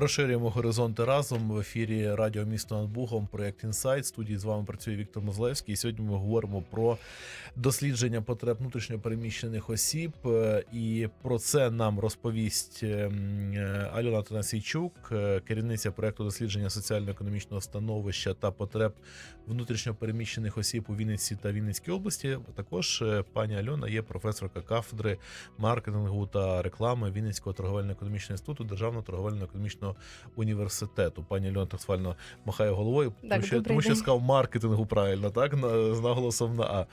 Розширюємо горизонти разом в ефірі Радіо Місто над Бугом. Проєкт Інсайт. Студії з вами працює Віктор Мозлевський. І сьогодні ми говоримо про дослідження потреб внутрішньопереміщених осіб. І про це нам розповість ем, Альона Танасійчук, е, керівниця проєкту дослідження соціально-економічного становища та потреб внутрішньопереміщених осіб у Вінниці та Вінницькій області. Також е, пані Альона є професорка кафедри маркетингу та реклами Вінницького торговельно-економічного інституту Державного торговельно-економічного університету. Пані Альона так схвально махає головою, Так, тому що тому що сказав маркетингу правильно, так на- з наголосом на А.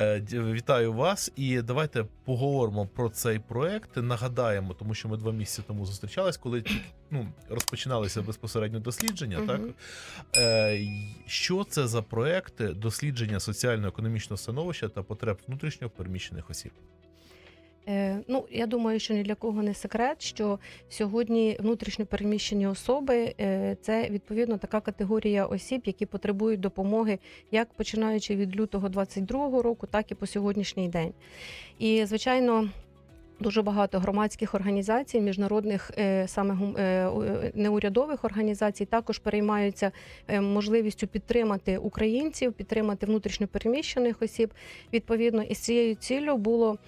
Е, Вітаю вас, і давайте поговоримо про цей проект. Нагадаємо, тому що ми два місяці тому зустрічались, коли ну розпочиналися безпосередньо дослідження. Мгм. Так е, що це за проекти дослідження соціально-економічного становища та потреб внутрішньо переміщених осіб? Е, ну, я думаю, що ні для кого не секрет, що сьогодні внутрішньо переміщені особи е, це відповідно така категорія осіб, які потребують допомоги, як починаючи від лютого 22-го року, так і по сьогоднішній день. І звичайно. Дуже багато громадських організацій, міжнародних е, саме е, е, неурядових організацій також переймаються можливістю підтримати українців, підтримати внутрішньопереміщених осіб. Відповідно, із цією ціллю було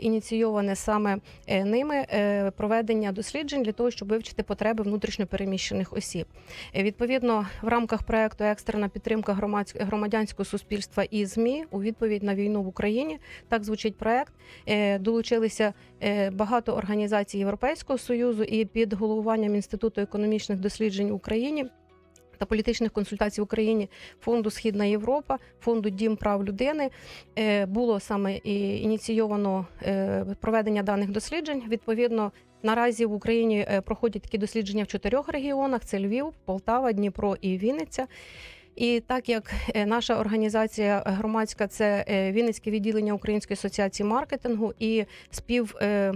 ініційоване саме ними проведення досліджень для того, щоб вивчити потреби внутрішньопереміщених осіб. Відповідно, в рамках проекту екстрена підтримка громадянського суспільства і змі у відповідь на війну в Україні. Так звучить проект. Долучилися багато організацій Європейського союзу і під головуванням інституту економічних досліджень в Україні. Та політичних консультацій в Україні фонду Східна Європа, фонду Дім прав людини е, було саме і ініційовано е, проведення даних досліджень. Відповідно, наразі в Україні е, проходять такі дослідження в чотирьох регіонах: це Львів, Полтава, Дніпро і Вінниця. І так як е, наша організація громадська це е, Вінницьке відділення Української асоціації маркетингу і спів. е,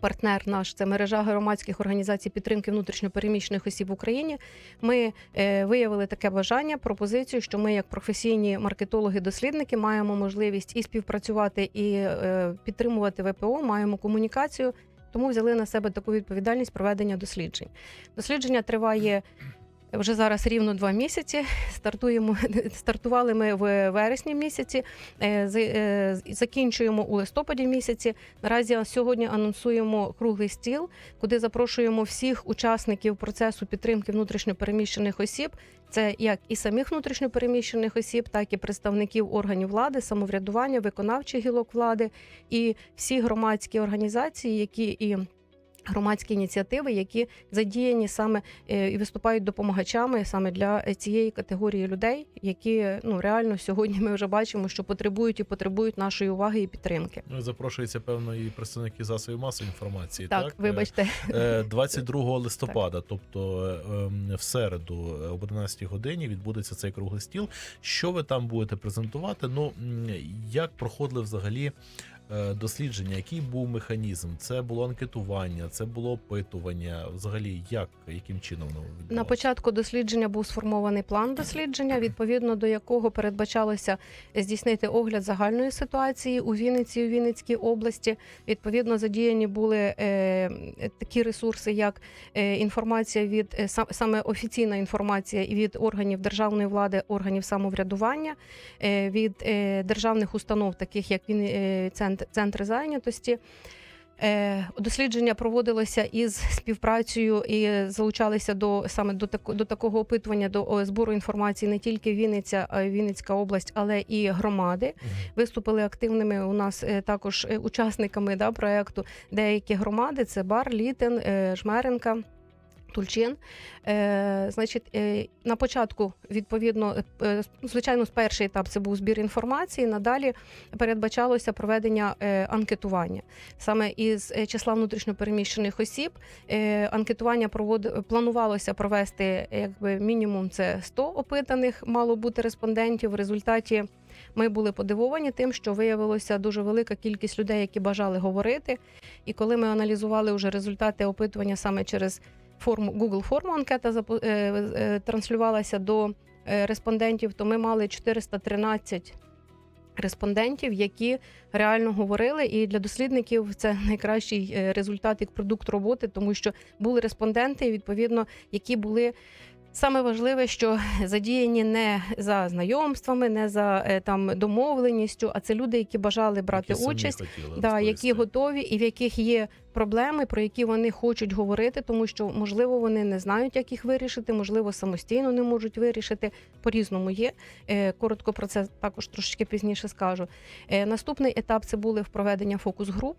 Партнер наш це мережа громадських організацій підтримки внутрішньопереміщених осіб в Україні. Ми е, виявили таке бажання, пропозицію, що ми, як професійні маркетологи-дослідники, маємо можливість і співпрацювати, і е, підтримувати ВПО, маємо комунікацію. Тому взяли на себе таку відповідальність проведення досліджень. Дослідження триває вже зараз рівно два місяці. Стартуємо стартували ми в вересні місяці, е, е, закінчуємо у листопаді місяці. Наразі сьогодні анонсуємо круглий стіл, куди запрошуємо всіх учасників процесу підтримки внутрішньопереміщених осіб. Це як і самих внутрішньопереміщених осіб, так і представників органів влади, самоврядування, виконавчих гілок влади і всі громадські організації, які і громадські ініціативи, які задіяні саме е, і виступають допомагачами саме для е, цієї категорії людей, які ну реально сьогодні ми вже бачимо, що потребують і потребують нашої уваги і підтримки. Ну, запрошується певно і представники засобів масової інформації. Так, Так, вибачте, Е, 22 листопада, тобто е, ем, в середу об 11 годині відбудеться цей круглий стіл. Що ви там будете презентувати? Ну як проходили взагалі дослідження? Який був механізм? Це було анкетування, це було опитування. Взагалі, як яким чином воно На початку дослідження був сформований план дослідження, відповідно до якого передбачалося здійснити огляд загальної ситуації у Вінниці, у Вінницькій області. Відповідно, задіяні були е, такі ресурси, як е, інформація від е, сам- саме офіційна інформація і від органів державної влади, органів самоврядування, е, від е, державних установ, таких як він е, центр, центри зайнятості. Е, Дослідження проводилося із співпрацею і залучалися до саме до тако- до такого опитування до о, збору інформації не тільки Вінниця, а Вінницька область, але і громади. Виступили активними у нас е, також е, учасниками да, проекту деякі громади: це Бар, Літин, е, Жмеренка. Тульчин, е, значить, е, на початку відповідно, е, звичайно, з перший етап це був збір інформації. Надалі передбачалося проведення е, анкетування саме із е, числа внутрішньопереміщених осіб. Е, анкетування провод... планувалося провести якби мінімум це 100 опитаних мало бути респондентів. В результаті ми були подивовані тим, що виявилося дуже велика кількість людей, які бажали говорити. І коли ми аналізували вже результати опитування саме через форму Google форму анкета е, е, транслювалася до е, респондентів, то ми мали 413 респондентів, які реально говорили. І для дослідників це найкращий результат як продукт роботи, тому що були респонденти, відповідно, які були. Саме важливе, що задіяні не за знайомствами, не за е, там домовленістю, а це люди, які бажали брати які участь, да, які готові і в яких є проблеми, про які вони хочуть говорити, тому що можливо вони не знають, як їх вирішити, можливо, самостійно не можуть вирішити. По різному є. Е, Коротко про це також трошечки пізніше скажу. Е, Наступний етап це були впроведення фокус груп.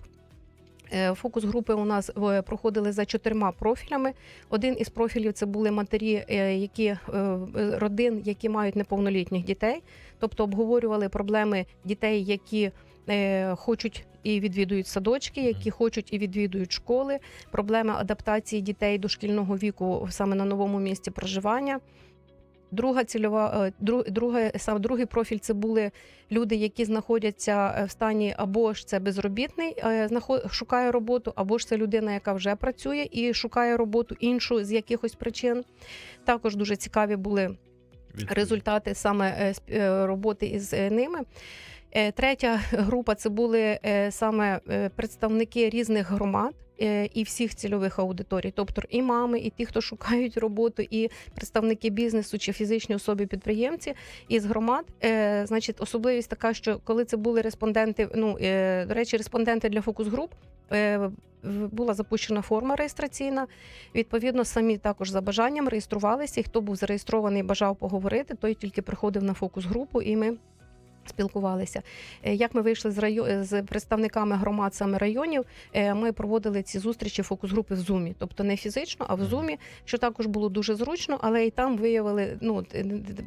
Е, Фокус групи у нас е, проходили за чотирма профілями. Один із профілів це були матері, е, які родин, які мають неповнолітніх дітей, тобто обговорювали проблеми дітей, які хочуть і відвідують садочки, які хочуть і відвідують школи, проблеми адаптації дітей дошкільного віку саме на новому місці проживання. Друга цільова, друга. дру- друге, саме другий профіль це були люди, які знаходяться е, в стані або ж це безробітний, е, шукає роботу, або ж це людина, яка вже працює і шукає роботу іншу з якихось причин. Також дуже цікаві були результати саме е, е, роботи із е, ними. Е, Третя група це були е, саме е, представники різних громад. І всіх цільових аудиторій, тобто і мами, і ті, хто шукають роботу, і представники бізнесу чи фізичні особи підприємці із громад. Значить, особливість така, що коли це були респонденти, ну до речі, респонденти для фокус груп. Була запущена форма реєстраційна. Відповідно, самі також за бажанням реєструвалися. І хто був зареєстрований, бажав поговорити, той тільки приходив на фокус групу, і ми спілкувалися. Е, Як ми вийшли з райо... з представниками громад саме районів, е, ми проводили ці зустрічі фокус групи в зумі, тобто не фізично, а в зумі, що також було дуже зручно, але і там виявили ну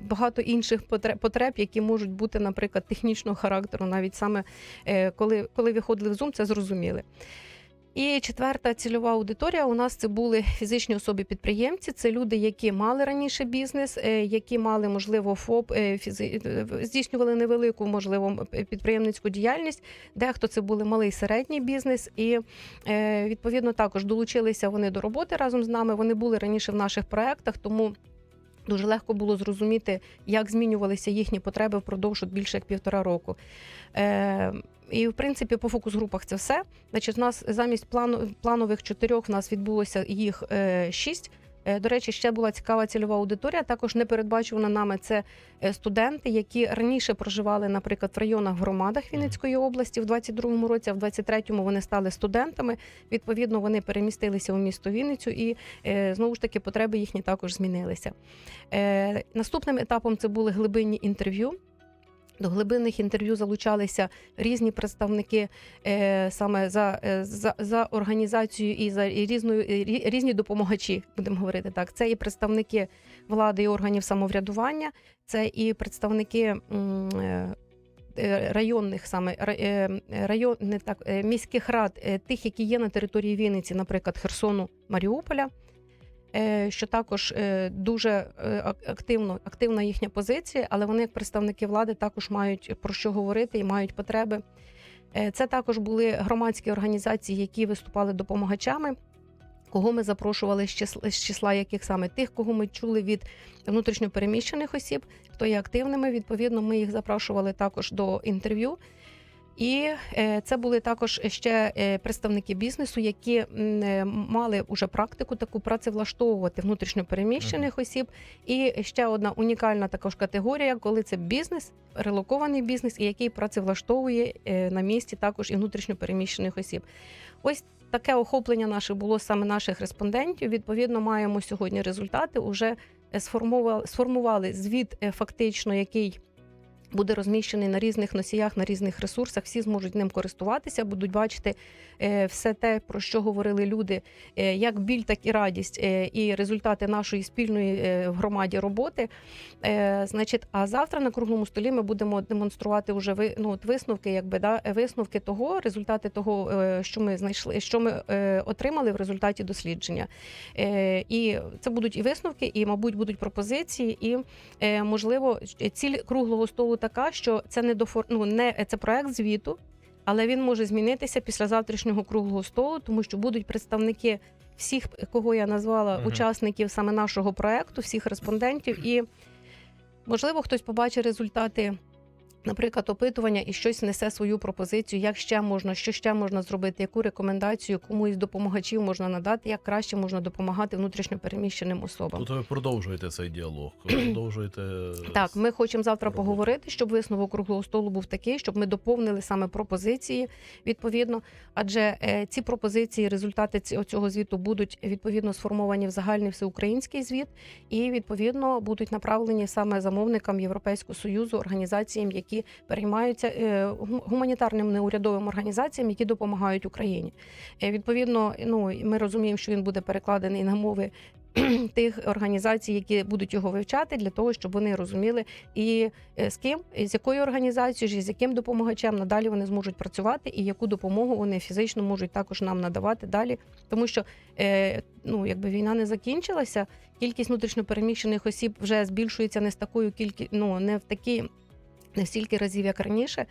багато інших потреб, які можуть бути, наприклад, технічного характеру, навіть саме е, коли, коли виходили в зум, це зрозуміли. І четверта цільова аудиторія у нас це були фізичні особи-підприємці. Це люди, які мали раніше бізнес, е, які мали можливо ФОП, е, е, здійснювали невелику, можливо, підприємницьку діяльність. Дехто це були малий середній бізнес, і відповідно також долучилися вони до роботи разом з нами. Вони були раніше в наших проектах, тому. Дуже легко було зрозуміти, як змінювалися їхні потреби впродовж більше як півтора року. І в принципі по фокус-групах це все. Значить, у нас замість плану планових чотирьох в нас відбулося їх е, шість. Е, До речі, ще була цікава цільова аудиторія. Також не передбачувана нами це е, студенти, які раніше проживали, наприклад, в районах громадах Вінницької області в 22-му році, а в 23-му вони стали студентами. Відповідно, вони перемістилися у місто Вінницю, і знову ж таки потреби їхні також змінилися. Наступним етапом це були глибинні інтерв'ю. До глибинних інтерв'ю залучалися різні представники е, саме за, е, за, за організацією і за і різною і різні допомагачі, будемо говорити так. Це і представники влади і органів самоврядування, це і представники. е, е, Районних саме е, район, не так міських рад, тих, які є на території Вінниці, наприклад, Херсону, Маріуполя, що також е, дуже е, активно, активна їхня позиція, але вони, як представники влади, також мають про що говорити і мають потреби. Е, Це також були громадські організації, які виступали допомагачами. Кого ми запрошували з числа, числа яких саме тих, кого ми чули від внутрішньопереміщених осіб, хто є активними. Відповідно, ми їх запрошували також до інтерв'ю. І е, це були також ще е, представники бізнесу, які е, мали уже практику таку працевлаштовувати внутрішньопереміщених осіб. І ще одна унікальна також категорія, коли це бізнес, релокований бізнес, і який працевлаштовує на місці також і внутрішньопереміщених осіб. Ось таке охоплення наше було саме наших респондентів. Відповідно, маємо сьогодні результати. Уже сформували, сформували звіт фактично, який буде розміщений на різних носіях, на різних ресурсах. Всі зможуть ним користуватися, будуть бачити е, все те, про що говорили люди, е, як біль, так і радість, е, і результати нашої спільної в громаді роботи. Значить, а завтра на круглому столі ми будемо демонструвати вже ну, от висновки, якби да, висновки того, результати того, що ми знайшли, що ми отримали в результаті дослідження. І це будуть і висновки, і, мабуть, будуть пропозиції, і можливо, ціль круглого столу така, що це не до ну, не це проект звіту, але він може змінитися після завтрашнього круглого столу, тому що будуть представники всіх, кого я назвала, угу. учасників саме нашого проекту, всіх респондентів, і можливо хтось побачить результати. Наприклад, опитування і щось несе свою пропозицію, як ще можна, що ще можна зробити, яку рекомендацію комусь з допомагачів можна надати, як краще можна допомагати внутрішньопереміщеним особам. Тут ви продовжуєте цей діалог. Продовжуєте Так, ми хочемо завтра роботу. поговорити, щоб висновок круглого столу був такий, щоб ми доповнили саме пропозиції відповідно. Адже е, ці пропозиції, результати ці- цього звіту будуть відповідно сформовані в загальний всеукраїнський звіт, і відповідно будуть направлені саме замовникам Європейського союзу, організаціям, які переймаються е, гуманітарним неурядовим організаціям, які допомагають Україні. Е, Відповідно, ну ми розуміємо, що він буде перекладений на мови тих організацій, які будуть його вивчати, для того, щоб вони розуміли і е, з ким, і з якою організацією, і з яким допомагачем надалі вони зможуть працювати, і яку допомогу вони фізично можуть також нам надавати далі. Тому що ну, якби війна не закінчилася, кількість внутрішньопереміщених осіб вже збільшується не з такою кількістю, ну не в такі, не стільки разів, як раніше.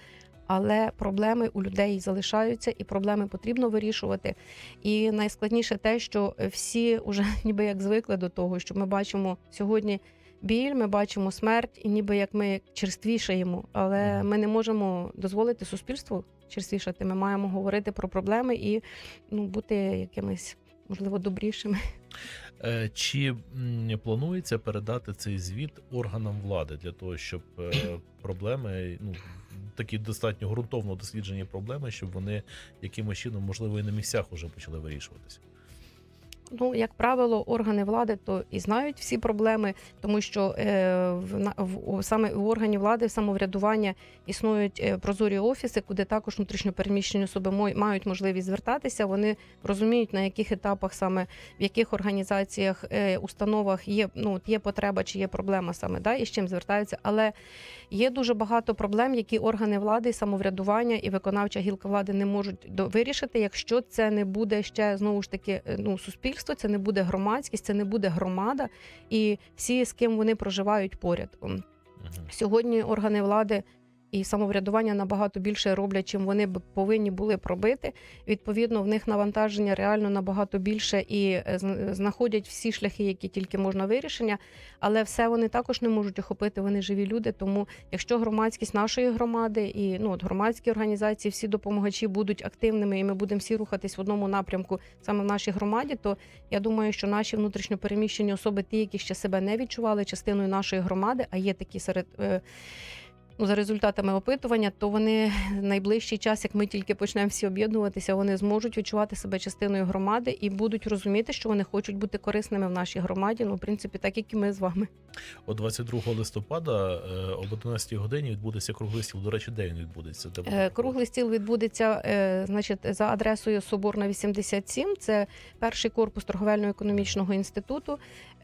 Але проблеми у людей залишаються, і проблеми потрібно вирішувати. І найскладніше те, що всі вже ніби як звикли до того, що ми бачимо сьогодні біль, ми бачимо смерть, і ніби як ми черствішаємо. Але ми не можемо дозволити суспільству черствішати. Ми маємо говорити про проблеми і ну, бути якимись, можливо, добрішими. Е, Чи планується передати цей звіт органам влади для того, щоб е, проблеми, ну такі достатньо ґрунтовно досліджені проблеми, щоб вони якимось чином, можливо, і на місцях уже почали вирішуватися? Ну, як правило, органи влади то і знають всі проблеми, тому що е, в, в саме у органів влади самоврядування існують е, прозорі офіси, куди також внутрішньопереміщені особи мають можливість звертатися. Вони розуміють на яких етапах саме в яких організаціях, е, установах є ну є потреба чи є проблема саме да, і з чим звертаються. Але є дуже багато проблем, які органи влади, самоврядування і виконавча гілка влади не можуть до- вирішити, якщо це не буде ще знову ж таки е, ну суспільство, це не буде громадськість, це не буде громада, і всі, з ким вони проживають поряд. Сьогодні органи влади і самоврядування набагато більше роблять, чим вони б повинні були пробити. Відповідно, в них навантаження реально набагато більше і е, знаходять всі шляхи, які тільки можна вирішення. Але все вони також не можуть охопити. Вони живі люди. Тому, якщо громадськість нашої громади і ну от громадські організації, всі допомагачі будуть активними, і ми будемо всі рухатись в одному напрямку саме в нашій громаді, то я думаю, що наші внутрішньопереміщені особи, ті, які ще себе не відчували частиною нашої громади, а є такі серед. За результатами опитування, то вони найближчий час, як ми тільки почнемо всі об'єднуватися, вони зможуть відчувати себе частиною громади і будуть розуміти, що вони хочуть бути корисними в нашій громаді. Ну, в принципі, так як і ми з вами. От 22 листопада е, об 11 годині відбудеться круглий стіл. До речі, де він відбудеться? Де буде Е, Круглий стіл відбудеться е, значить, за адресою Соборна 87. Це перший корпус торговельно-економічного інституту.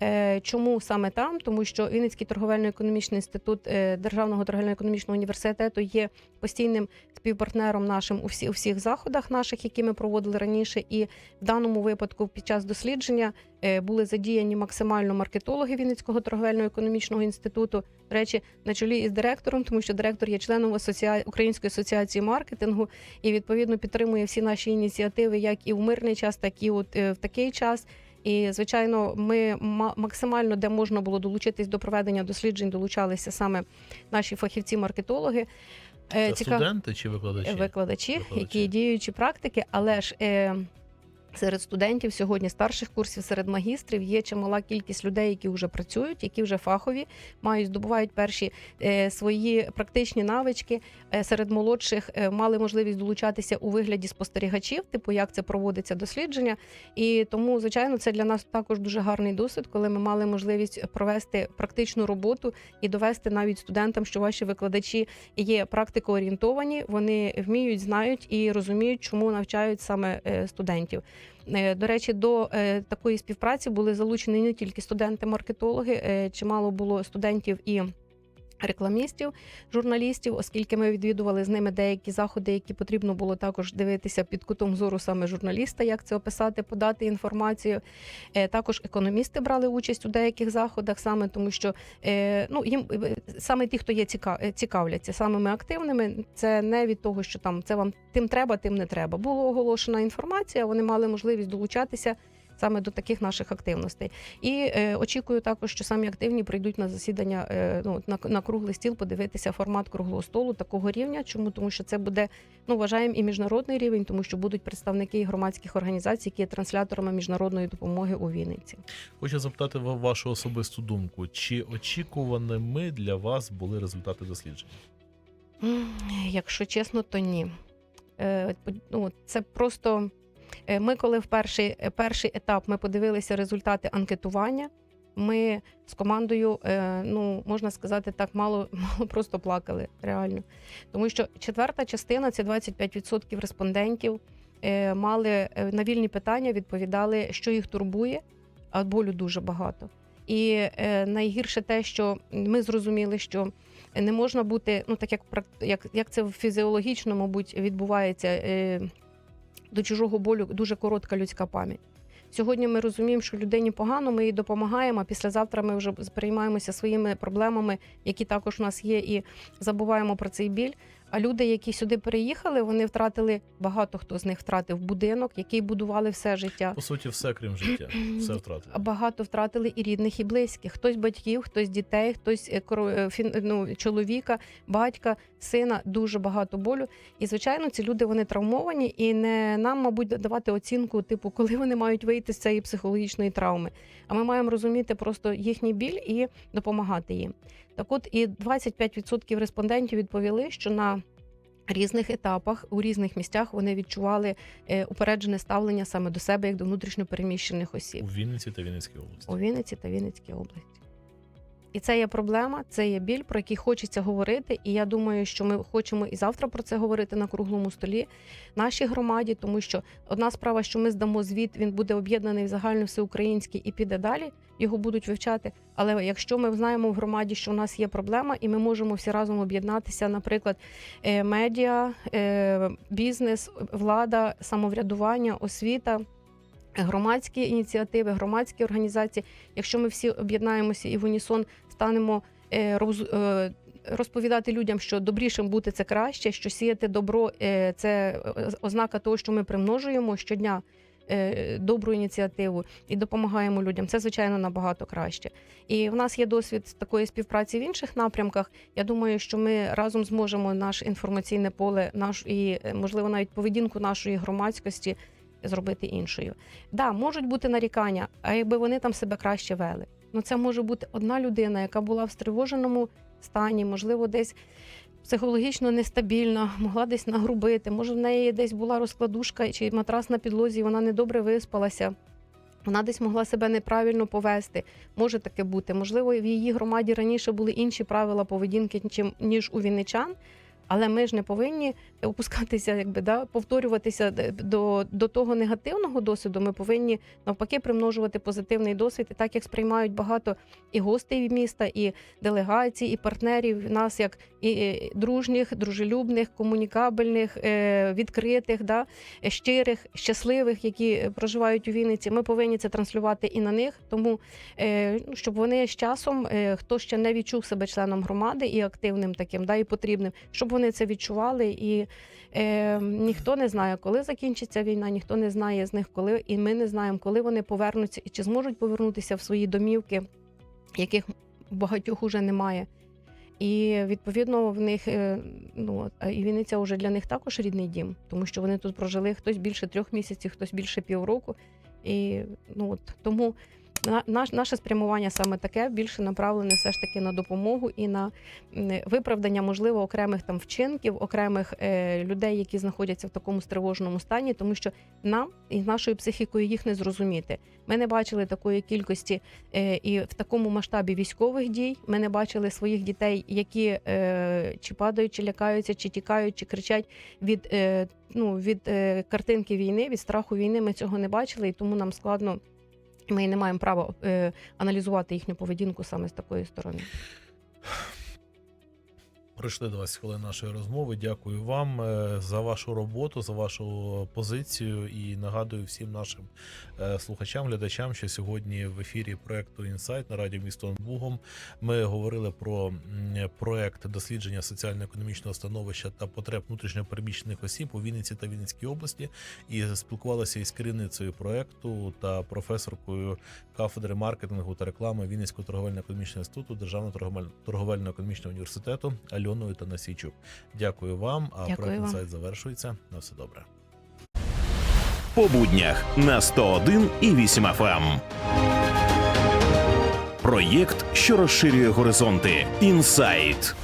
Е, Чому саме там? Тому що Вінницький торговельно-економічний інститут е, Державного торговельно-економічного університету є постійним співпартнером нашим у всі у всіх заходах наших, які ми проводили раніше. І в даному випадку під час дослідження е, були задіяні максимально маркетологи Вінницького торговельно-економічного інституту. До речі, на чолі із директором, тому що директор є членом асоціа... Української асоціації маркетингу і відповідно підтримує всі наші ініціативи, як і в мирний час, так і от в такий час. І звичайно, ми ма- максимально де можна було долучитись до проведення досліджень, долучалися саме наші фахівці-маркетологи. Е, Це Цікав... студенти чи викладачі? викладачі, Викладачі. які діючі практики, але ж е, серед студентів сьогодні старших курсів, серед магістрів є чимала кількість людей, які вже працюють, які вже фахові, мають здобувають перші е, свої практичні навички. Е, серед молодших е, мали можливість долучатися у вигляді спостерігачів, типу як це проводиться дослідження. І тому, звичайно, це для нас також дуже гарний досвід, коли ми мали можливість провести практичну роботу і довести навіть студентам, що ваші викладачі є практикоорієнтовані, вони вміють, знають і розуміють, чому навчають саме е, студентів. Е, До речі, до е, такої співпраці були залучені не тільки студенти-маркетологи, е, чимало було студентів і. Рекламістів, журналістів, оскільки ми відвідували з ними деякі заходи, які потрібно було також дивитися під кутом зору саме журналіста, як це описати, подати інформацію. Е, Також економісти брали участь у деяких заходах, саме тому що е, ну їм е, саме ті, хто є ціка- цікавляться самими активними, це не від того, що там це вам тим треба, тим не треба. Була оголошена інформація, вони мали можливість долучатися. Саме до таких наших активностей. І е, очікую також, що самі активні прийдуть на засідання е, ну, на, на круглий стіл, подивитися формат круглого столу такого рівня. Чому тому, що це буде ну вважаємо і міжнародний рівень, тому що будуть представники громадських організацій, які є трансляторами міжнародної допомоги у Вінниці. Хочу запитати ва- вашу особисту думку, чи очікуваними для вас були результати дослідження? Якщо чесно, то ні. Е, Ну, це просто ми, коли в перший, е, перший етап ми подивилися результати анкетування. Ми з командою, е, ну можна сказати, так мало, мало просто плакали реально. Тому що четверта частина це 25% респондентів е, мали е, на вільні питання, відповідали, що їх турбує, а болю дуже багато. І е, найгірше те, що ми зрозуміли, що не можна бути, ну так як як, як це фізіологічно, мабуть, відбувається е, до чужого болю дуже коротка людська пам'ять. Сьогодні ми розуміємо, що людині погано, ми їй допомагаємо. А післязавтра ми вже сприймаємося своїми проблемами, які також у нас є, і забуваємо про цей біль. А люди, які сюди переїхали, вони втратили багато хто з них втратив будинок, який будували все життя. По суті, все крім життя, все втратили. Багато втратили і рідних, і близьких. Хтось батьків, хтось дітей, хтось е, е, ну, чоловіка, батька, сина. Дуже багато болю. І звичайно, ці люди вони травмовані, і не нам, мабуть, давати оцінку, типу, коли вони мають вийти з цієї психологічної травми. А ми маємо розуміти просто їхній біль і допомагати їм. Так, от і 25% респондентів відповіли, що на різних етапах у різних місцях вони відчували е, упереджене ставлення саме до себе як до внутрішньопереміщених осіб У Вінниці та Вінницькій області. у Вінниці та Вінницькій області. І це є проблема, це є біль, про який хочеться говорити. І я думаю, що ми хочемо і завтра про це говорити на круглому столі нашій громаді, тому що одна справа, що ми здамо звіт, він буде об'єднаний в загально всеукраїнський і піде далі. Його будуть вивчати. Але якщо ми знаємо в громаді, що у нас є проблема, і ми можемо всі разом об'єднатися, наприклад, е, медіа, е, бізнес, влада, самоврядування, освіта громадські ініціативи, громадські організації. Якщо ми всі об'єднаємося і в унісон станемо е, е, розповідати людям, що добрішим бути це краще, що сіяти добро е, це ознака того, що ми примножуємо щодня. Добру ініціативу і допомагаємо людям. Це звичайно набагато краще. І в нас є досвід такої співпраці в інших напрямках. Я думаю, що ми разом зможемо наше інформаційне поле, наш і можливо навіть поведінку нашої громадськості зробити іншою. Да, можуть бути нарікання, а якби вони там себе краще вели. Ну це може бути одна людина, яка була в стривоженому стані, можливо, десь психологічно нестабільна, могла десь нагрубити. Може, в неї десь була розкладушка чи матрас на підлозі, і вона недобре виспалася. Вона десь могла себе неправильно повести. Може таке бути. Можливо, в її громаді раніше були інші правила поведінки, ніж у вінничан. Але ми ж не повинні опускатися, якби да повторюватися до, до того негативного досвіду. Ми повинні навпаки примножувати позитивний досвід, і так як сприймають багато і гостей міста, і делегацій, і партнерів нас як дружніх, дружелюбних, комунікабельних, е, відкритих, да е, щирих, щасливих, які е, проживають у Вінниці. Ми повинні це транслювати і на них, тому е, ну, щоб вони з часом, е, хто ще не відчув себе членом громади і активним таким, да і потрібним, щоб вони це відчували. І е, ніхто не знає, коли закінчиться війна, ніхто не знає з них, коли, і ми не знаємо, коли вони повернуться і чи зможуть повернутися в свої домівки, яких багатьох уже немає. І відповідно в них е, ну а і Вінниця вже для них також рідний дім, тому що вони тут прожили хтось більше трьох місяців, хтось більше півроку. І ну от тому наш, наше спрямування саме таке більше направлене все ж таки на допомогу і на виправдання, можливо, окремих там вчинків, окремих е, людей, які знаходяться в такому стривоженому стані, тому що нам і нашою психікою їх не зрозуміти. Ми не бачили такої кількості е, і в такому масштабі військових дій. Ми не бачили своїх дітей, які е, чи падають, чи лякаються, чи тікають, чи кричать від, е, ну, від е, картинки війни, від страху війни. Ми цього не бачили, і тому нам складно. Ми не маємо права е, аналізувати їхню поведінку саме з такої сторони. Пройшли 20 хвилин нашої розмови. Дякую вам е, за вашу роботу, за вашу позицію. І нагадую всім нашим е, слухачам, глядачам, що сьогодні в ефірі проекту Інсайт на радіо місто Бугом ми говорили про проект дослідження соціально-економічного становища та потреб внутрішньопереміщених осіб у Вінниці та Вінницькій області. І спілкувалися із керівницею проекту та професоркою кафедри маркетингу та реклами Вінницького торговельно-економічного інституту Державного торговель- торговельно-економічного університету Альоною Танасійчук. Дякую вам. А проект інсайт завершується. На все добре. по буднях на 101 і 8 FM. Проєкт, що розширює горизонти. Інсайт.